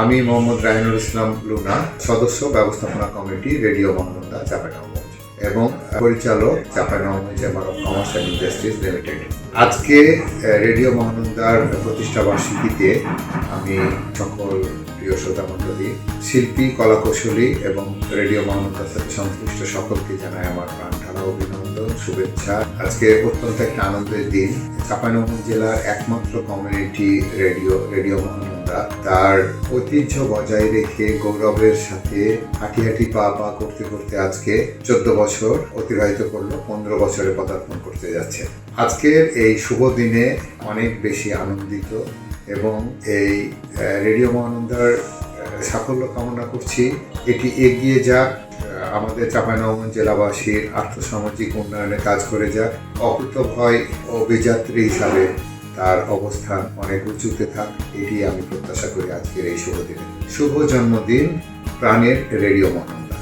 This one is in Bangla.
আমি মোহাম্মদ রায়নুল ইসলাম লুনা সদস্য ব্যবস্থাপনা কমিটি রেডিও মহানন্দা চাপানগঞ্জ এবং পরিচালক Chapanganj chamber of commerce and industries limited. আজকে রেডিও মহানন্দার প্রতিষ্ঠা বার্ষিকীতে আমি সকল প্রিয় শ্রোতা মণ্ডলী শিল্পী, কলাকৌশলী এবং রেডিও মহানন্দার সাথে সংশ্লিষ্ট সকলকে জানাই আমার প্রাণ ঢালা অভিনন্দন, শুভেচ্ছা। আজকে অত্যন্ত একটা আনন্দের দিন। চাঁপাইনবাবগঞ্জ জেলার একমাত্র কমিউনিটি রেডিও রেডিও মহানন্দা তার ঐতিহ্য বজায় রেখে গৌরবের সাথে হাঁটি হাঁটি পা পা করতে করতে আজকে চোদ্দ বছর অতিবাহিত করল, পনেরো বছরে পদার্পণ করতে যাচ্ছে। আজকের এই শুভ দিনে অনেক বেশি আনন্দিত এবং এই রেডিও মহানন্দার সাফল্য কামনা করছি। এটি এগিয়ে যাক আমাদের চাঁপাইনবাবগঞ্জ জেলাবাসীর আর্থসামাজিক উন্নয়নে কাজ করে যাক। অকুত ভয় অভিযাত্রী হিসাবে তার অবস্থান অনেক উঁচুতে থাক, এটি আমি প্রত্যাশা করি আজকের এই শুভ দিনে। শুভ জন্মদিন, প্রাণের রেডিও মহানন্দা